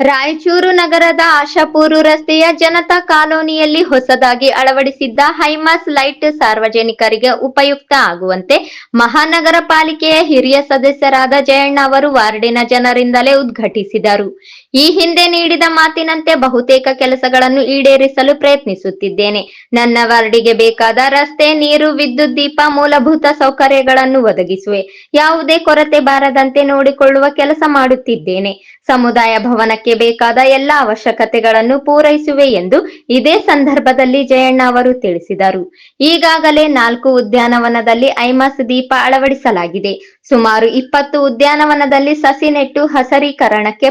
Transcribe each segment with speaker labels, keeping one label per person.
Speaker 1: ರಾಯಚೂರು ನಗರದ ಆಶಾಪೂರು ರಸ್ತೆಯ ಜನತಾ ಕಾಲೋನಿಯಲ್ಲಿ ಹೊಸದಾಗಿ ಅಳವಡಿಸಿದ್ದ ಹೈಮಾಸ್ ಲೈಟ್ ಸಾರ್ವಜನಿಕರಿಗೆ ಉಪಯುಕ್ತ ಆಗುವಂತೆ ಮಹಾನಗರ ಪಾಲಿಕೆಯ ಹಿರಿಯ ಸದಸ್ಯರಾದ ಜಯಣ್ಣ ಅವರು ವಾರ್ಡಿನ ಜನರಿಂದಲೇ ಉದ್ಘಾಟಿಸಿದರು. ಈ ಹಿಂದೆ ನೀಡಿದ ಮಾತಿನಂತೆ ಬಹುತೇಕ ಕೆಲಸಗಳನ್ನು ಈಡೇರಿಸಲು ಪ್ರಯತ್ನಿಸುತ್ತಿದ್ದೇನೆ. ನನ್ನ ವಾರ್ಡಿಗೆ ಬೇಕಾದ ರಸ್ತೆ, ನೀರು, ವಿದ್ಯುತ್, ದೀಪ, ಮೂಲಭೂತ ಸೌಕರ್ಯಗಳನ್ನು ಒದಗಿಸುವೆ. ಯಾವುದೇ ಕೊರತೆ ಬಾರದಂತೆ ನೋಡಿಕೊಳ್ಳುವ ಕೆಲಸ ಮಾಡುತ್ತಿದ್ದೇನೆ. ಸಮುದಾಯ ಭವನಕ್ಕೆ ಬೇಕಾದ ಎಲ್ಲ ಅವಶ್ಯಕತೆಗಳನ್ನು ಪೂರೈಸುವೆ ಎಂದು ಇದೇ ಸಂದರ್ಭದಲ್ಲಿ ಜಯಣ್ಣ ಅವರು ತಿಳಿಸಿದರು. ಈಗಾಗಲೇ ನಾಲ್ಕು ಉದ್ಯಾನವನದಲ್ಲಿ ಐಮಾಸ್ ದೀಪ ಅಳವಡಿಸಲಾಗಿದೆ. ಸುಮಾರು ಇಪ್ಪತ್ತು ಉದ್ಯಾನವನದಲ್ಲಿ ಸಸಿ ನೆಟ್ಟು ಹಸರೀಕರಣಕ್ಕೆ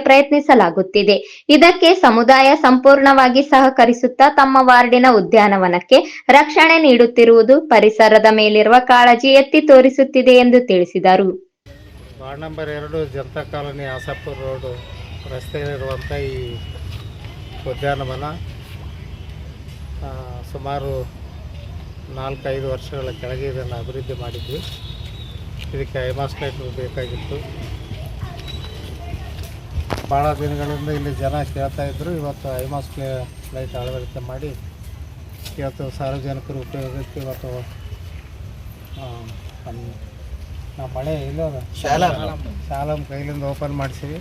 Speaker 1: ಪ್ರಯತ್ನಿಸಲಾಗುತ್ತಿದೆ ಇದಕ್ಕೆ ಸಮುದಾಯ ಸಂಪೂರ್ಣವಾಗಿ ಸಹಕರಿಸುತ್ತಾ ತಮ್ಮ ವಾರ್ಡಿನ ಉದ್ಯಾನವನಕ್ಕೆ ರಕ್ಷಣೆ ನೀಡುತ್ತಿರುವುದು ಪರಿಸರದ ಮೇಲಿರುವ ಕಾಳಜಿ ಎತ್ತಿ ತೋರಿಸುತ್ತಿದೆ ಎಂದು ತಿಳಿಸಿದರು.
Speaker 2: ವಾರ್ಡ್ ನಂಬರ್ ಎರಡು, ಜನತಾ ಕಾಲೋನಿ ಆಸಾಪುರ ರೋಡ್ ರಸ್ತೆಯಲ್ಲಿರುವಂಥ ಈ ಉದ್ಯಾನವನ ಸುಮಾರು ನಾಲ್ಕೈದು ವರ್ಷಗಳ ಕೆಳಗೆ ಇದನ್ನು ಅಭಿವೃದ್ಧಿ ಮಾಡಿದ್ವಿ. ಇದಕ್ಕೆ ಐಮಾಸ್ ಲೈಟ್ ಬೇಕಾಗಿತ್ತು. ಭಾಳ ದಿನಗಳಿಂದ ಇಲ್ಲಿ ಜನ ಕೇಳ್ತಾ ಇದ್ದರು ಇವತ್ತು ಐಮಾಸ್ ಫ್ಲೈಟ್ ಅಳವಡಿಕೆ ಮಾಡಿ ಇವತ್ತು ಸಾರ್ವಜನಿಕರು ಉಪಯೋಗಕ್ಕೆ ಇವತ್ತು ನಮ್ಮ ಮಳೆ ಇಲ್ಲ ಶಾಲಾ. ಶಾಲಾ ಕೈಲಿಂದ ಓಪನ್ ಮಾಡಿಸಿವಿ.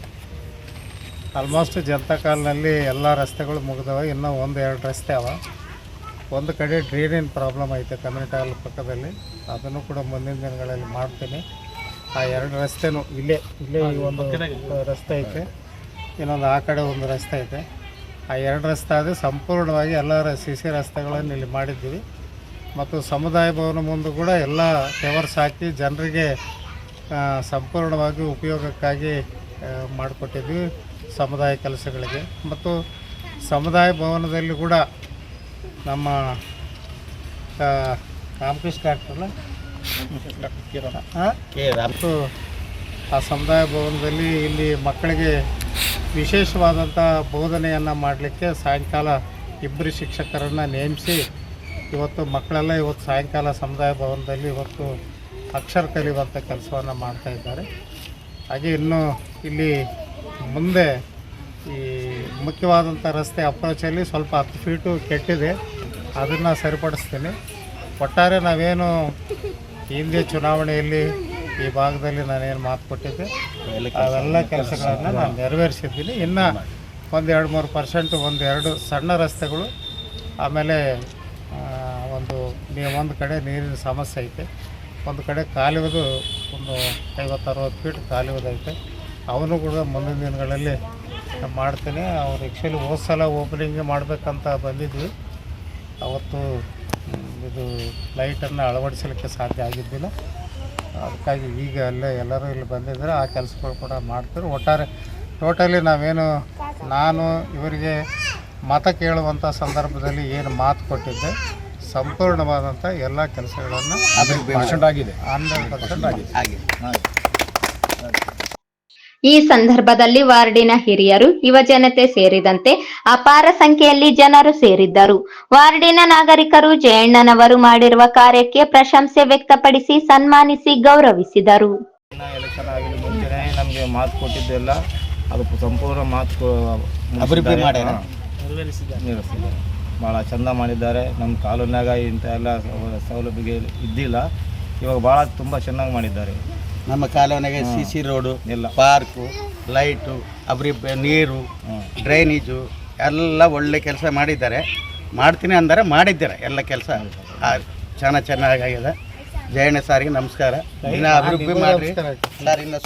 Speaker 2: ಆಲ್ಮೋಸ್ಟ್ ಜನತಾ ಕಾಲ್ನಲ್ಲಿ ಎಲ್ಲ ರಸ್ತೆಗಳು ಮುಗಿದವ. ಇನ್ನೂ ಒಂದು ಎರಡು ರಸ್ತೆ ಅವ. ಒಂದು ಕಡೆ ಡ್ರೈನಿನ ಪ್ರಾಬ್ಲಮ್ ಐತೆ ಕಮ್ಯುನಿಟಿ ಹಾಲ್ ಪಕ್ಕದಲ್ಲಿ. ಅದನ್ನು ಕೂಡ ಮುಂದಿನ ದಿನಗಳಲ್ಲಿ ಮಾಡ್ತೀನಿ. ಆ ಎರಡು ರಸ್ತೆನೂ ಇಲ್ಲೇ ಇಲ್ಲೇ ಈ ಒಂದು ರಸ್ತೆ ಐತೆ. ಇನ್ನೊಂದು ಆ ಕಡೆ ಒಂದು ರಸ್ತೆ ಐತೆ ಆ ಎರಡು ರಸ್ತೆ ಆದರೆ ಸಂಪೂರ್ಣವಾಗಿ ಎಲ್ಲ ಸಿ ಸಿ ರಸ್ತೆಗಳನ್ನು ಇಲ್ಲಿ ಮಾಡಿದ್ದೀವಿ. ಮತ್ತು ಸಮುದಾಯ ಭವನ ಮುಂದೆ ಕೂಡ ಎಲ್ಲ ಟೆವರ್ಸ್ ಹಾಕಿ ಜನರಿಗೆ ಸಂಪೂರ್ಣವಾಗಿ ಉಪಯೋಗಕ್ಕಾಗಿ ಮಾಡಿಕೊಟ್ಟಿದ್ವಿ ಸಮುದಾಯ ಕೆಲಸಗಳಿಗೆ. ಮತ್ತು ಸಮುದಾಯ ಭವನದಲ್ಲಿ ಕೂಡ ನಮ್ಮ ರಾಮಕೃಷ್ಣ ಡಾಕ್ಟ್ರಲ್ಲ ಮತ್ತು ಆ ಸಮುದಾಯ ಭವನದಲ್ಲಿ ಇಲ್ಲಿ ಮಕ್ಕಳಿಗೆ ವಿಶೇಷವಾದಂಥ ಬೋಧನೆಯನ್ನು ಮಾಡಲಿಕ್ಕೆ ಸಾಯಂಕಾಲ ಇಬ್ಬರು ಶಿಕ್ಷಕರನ್ನು ನೇಮಿಸಿ ಇವತ್ತು ಮಕ್ಕಳೆಲ್ಲ ಇವತ್ತು ಸಾಯಂಕಾಲ ಸಮುದಾಯ ಭವನದಲ್ಲಿ ಇವತ್ತು ಅಕ್ಷರ ಕಲಿಯುವಂಥ ಕೆಲಸವನ್ನು ಮಾಡ್ತಾ ಇದ್ದಾರೆ. ಹಾಗೆ ಇನ್ನು ಇಲ್ಲಿ ಮುಂದೆ ಈ ಮುಖ್ಯವಾದಂಥ ರಸ್ತೆ ಅಪ್ರೋಚಲ್ಲಿ ಸ್ವಲ್ಪ ಹತ್ತು ಫೀಟು ಕೆಟ್ಟಿದೆ. ಅದನ್ನು ಸರಿಪಡಿಸ್ತೀನಿ. ಒಟ್ಟಾರೆ ನಾವೇನು ಹಿಂದೆ ಚುನಾವಣೆಯಲ್ಲಿ ಈ ಭಾಗದಲ್ಲಿ ನಾನೇನು ಮಾತು ಕೊಟ್ಟಿದ್ದೆ? ಅವೆಲ್ಲ ಕೆಲಸಗಳನ್ನು ನಾನು ನೆರವೇರಿಸಿದ್ದೀನಿ. ಇನ್ನು ಒಂದು ಎರಡು ಮೂರು ಪರ್ಸೆಂಟು ಒಂದು ಎರಡು ಸಣ್ಣ ರಸ್ತೆಗಳು ಆಮೇಲೆ ಒಂದು ಒಂದು ಕಡೆ ನೀರಿನ ಸಮಸ್ಯೆ ಐತೆ. ಒಂದು ಕಡೆ ಕಾಲುವುದು ಒಂದು ಐವತ್ತು ಅರವತ್ತು ಫೀಟ್ ಕಾಲುವುದೈತೆ ಅವನು ಕೂಡ ಮುಂದಿನ ದಿನಗಳಲ್ಲಿ ಮಾಡ್ತೀನಿ. ಅವ್ರು ಆ್ಯಕ್ಚುಲಿ ಹೋದ ಸಲ ಓಪನಿಂಗ್ ಮಾಡಬೇಕಂತ ಬಂದಿದ್ವಿ. ಅವತ್ತು ಇದು ಲೈಟನ್ನು ಅಳವಡಿಸಲಿಕ್ಕೆ ಸಾಧ್ಯ ಆಗಿದ್ದಿಲ್ಲ. ಅದಕ್ಕಾಗಿ ಈಗ ಅಲ್ಲೇ ಎಲ್ಲರೂ ಇಲ್ಲಿ ಬಂದಿದ್ದರೆ ಆ ಕೆಲಸಗಳು ಕೂಡ ಮಾಡ್ತಾರೆ ಒಟ್ಟಾರೆ ಟೋಟಲಿ ನಾವೇನು ನಾನು ಇವರಿಗೆ ಮತ ಕೇಳುವಂಥ ಸಂದರ್ಭದಲ್ಲಿ ಏನು ಮಾತು ಕೊಟ್ಟಿದ್ದೆ ಸಂಪೂರ್ಣವಾದಂಥ ಎಲ್ಲ ಕೆಲಸಗಳನ್ನು
Speaker 3: ಆಗಿದೆ.
Speaker 2: ಹಂಡ್ರೆಡ್ ಪರ್ಸೆಂಟ್ ಆಗಿದೆ.
Speaker 1: ಈ ಸಂದರ್ಭದಲ್ಲಿ ವಾರ್ಡಿನ ಹಿರಿಯರು ಯುವಜನತೆ ಸೇರಿದಂತೆ ಅಪಾರ ಸಂಖ್ಯೆಯಲ್ಲಿ ಜನರು ಸೇರಿದ್ದರು. ವಾರ್ಡಿನ ನಾಗರಿಕರು ಜಯಣ್ಣನವರು ಮಾಡಿರುವ ಕಾರ್ಯಕ್ಕೆ ಪ್ರಶಂಸೆ ವ್ಯಕ್ತಪಡಿಸಿ ಸನ್ಮಾನಿಸಿ ಗೌರವಿಸಿದರು.
Speaker 3: ನಮಗೆ ಮಾತು ಕೊಟ್ಟಿದ್ದೆಲ್ಲ ಅದು ಸಂಪೂರ್ಣ ಮಾತು ಭಾಳ ಚಂದ ಮಾಡಿದ್ದಾರೆ. ನಮ್ಮ ಕಾಲೋನ್ಯಾಗ ಇಂಥ ಎಲ್ಲ ಸೌಲಭ್ಯ ಇದ್ದಿಲ್ಲ. ಇವಾಗ ಭಾಳ ತುಂಬ ಚೆನ್ನಾಗಿ ಮಾಡಿದ್ದಾರೆ.
Speaker 4: ನಮ್ಮ ಕಾಲೋನಿಗೆ C C road park light ಅಬ್ರಿ ನೀರು. ಡ್ರೈನೇಜು ಎಲ್ಲ ಒಳ್ಳೆ ಕೆಲಸ ಮಾಡಿದ್ದಾರೆ. ಮಾಡ್ತೀನಿ ಅಂದರೆ ಮಾಡಿದ್ದಾರೆ ಎಲ್ಲ ಕೆಲಸ. ಚೆನ್ನಾಗಿ ಚೆನ್ನಾಗಾಗಿದೆ. ಜಯಣ್ಣ ಸಾರಿಗೆ ನಮಸ್ಕಾರ. ಇನ್ನು ಅಭಿವೃದ್ಧಿ ಮಾಡಿರಿ. ಸರ್ ಇನ್ನು